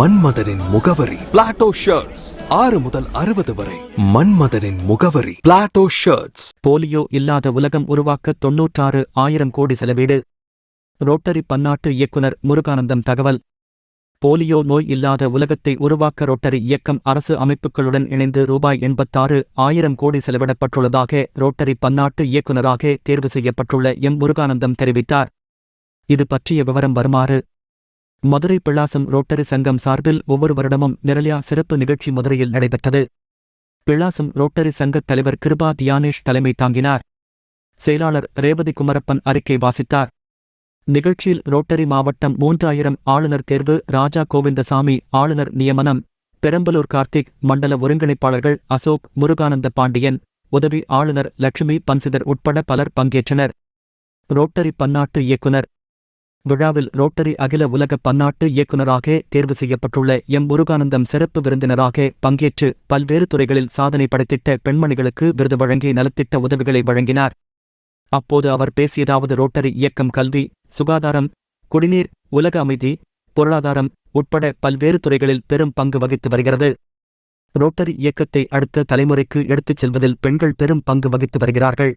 மன்மதனின் முகவரி. Plato shirts ஆறு முதல் அறுபது வரை. மன்மதனின் முகவரி. பிளாட்டோ ஷர்ட்ஸ் போலியோ இல்லாத உலகம் உருவாக்க தொன்னூற்றாறு ஆயிரம் கோடி செலவீடு. ரோட்டரி பன்னாட்டு இயக்குனர் முருகானந்தம் தகவல். போலியோ நோய் இல்லாத உலகத்தை உருவாக்க ரோட்டரி இயக்கம் அரசு அமைப்புகளுடன் இணைந்து ரூபாய் எண்பத்தாறு ஆயிரம் கோடி செலவிடப்பட்டுள்ளதாக ரோட்டரி பன்னாட்டு இயக்குநராக தேர்வு செய்யப்பட்டுள்ள எம் முருகானந்தம் தெரிவித்தார். இது பற்றிய விவரம் வருமாறு மதுரை பிளாசம் ரோட்டரி சங்கம் சார்பில் ஒவ்வொரு வருடமும் நிரலியா சிறப்பு நிகழ்ச்சி மதுரையில் நடைபெற்றது. பிளாசம் ரோட்டரி சங்கத் தலைவர் கிருபா தியானேஷ் தலைமை தாங்கினார். செயலாளர் ரேவதி குமரப்பன் அறிக்கை வாசித்தார். நிகழ்ச்சியில் ரோட்டரி மாவட்டம் மூன்றாயிரம் ஆளுநர் தேர்வு ராஜா கோவிந்தசாமி ஆளுநர் நியமனம் பெரம்பலூர் கார்த்திக் மண்டல ஒருங்கிணைப்பாளர்கள் அசோக் முருகானந்த பாண்டியன் உதவி ஆளுநர் லட்சுமி பன்சிதர் உட்பட பலர் பங்கேற்றனர். ரோட்டரி பன்னாட்டு இயக்குனர் விழாவில் ரோட்டரி அகில உலக பன்னாட்டு இயக்குநராக தேர்வு செய்யப்பட்டுள்ள எம். முருகானந்தம் சிறப்பு விருந்தினராக பங்கேற்று பல்வேறு துறைகளில் சாதனை படைத்திட்ட பெண்மணிகளுக்கு விருது வழங்கி நலத்திட்ட உதவிகளை வழங்கினார். அப்போது அவர் பேசியதாவது ரோட்டரி இயக்கம் கல்வி சுகாதாரம் குடிநீர் உலக அமைதி பொருளாதாரம் உட்பட பல்வேறு துறைகளில் பெரும் பங்கு வகித்து வருகிறது. ரோட்டரி இயக்கத்தை அடுத்த தலைமுறைக்கு எடுத்துச் செல்வதில் பெண்கள் பெரும் பங்கு வகித்து வருகிறார்கள்.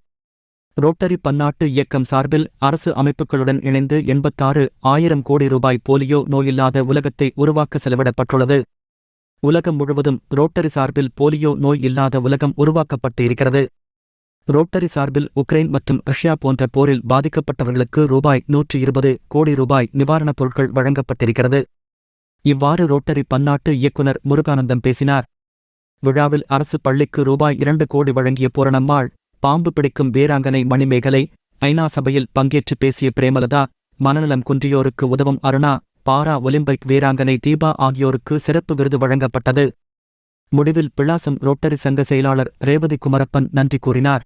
ரோட்டரி பன்னாட்டு இயக்கம் சார்பில் அரசு அமைப்புகளுடன் இணைந்து எண்பத்தாறு ஆயிரம் கோடி ரூபாய் போலியோ நோயில்லாத உலகத்தை உருவாக்க செலவிடப்பட்டுள்ளது. உலகம் முழுவதும் ரோட்டரி சார்பில் போலியோ நோய் இல்லாத உலகம் உருவாக்கப்பட்டு இருக்கிறது ரோட்டரி சார்பில் உக்ரைன் மற்றும் ரஷ்யா போன்ற போரில் பாதிக்கப்பட்டவர்களுக்கு ரூபாய் நூற்றி இருபது கோடி ரூபாய் நிவாரணப் பொருட்கள் வழங்கப்பட்டிருக்கிறது. இவ்வாறு ரோட்டரி பன்னாட்டு இயக்குனர் முருகானந்தம் பேசினார். விழாவில் அரசு பள்ளிக்கு ரூபாய் இரண்டு கோடி வழங்கிய பூரணம்மாள் பாம்பு பிடிக்கும் வீராங்கனை மணிமேகலை ஐநா சபையில் பங்கேற்று பேசிய பிரேமலதா மனநலம் குன்றியோருக்கு உதவும் அருணா பாரா ஒலிம்பிக் வீராங்கனை தீபா ஆகியோருக்கு சிறப்பு விருது வழங்கப்பட்டது. முடிவில் பிளாசம் ரோட்டரி சங்க செயலாளர் ரேவதி குமரப்பன் நன்றி கூறினார்.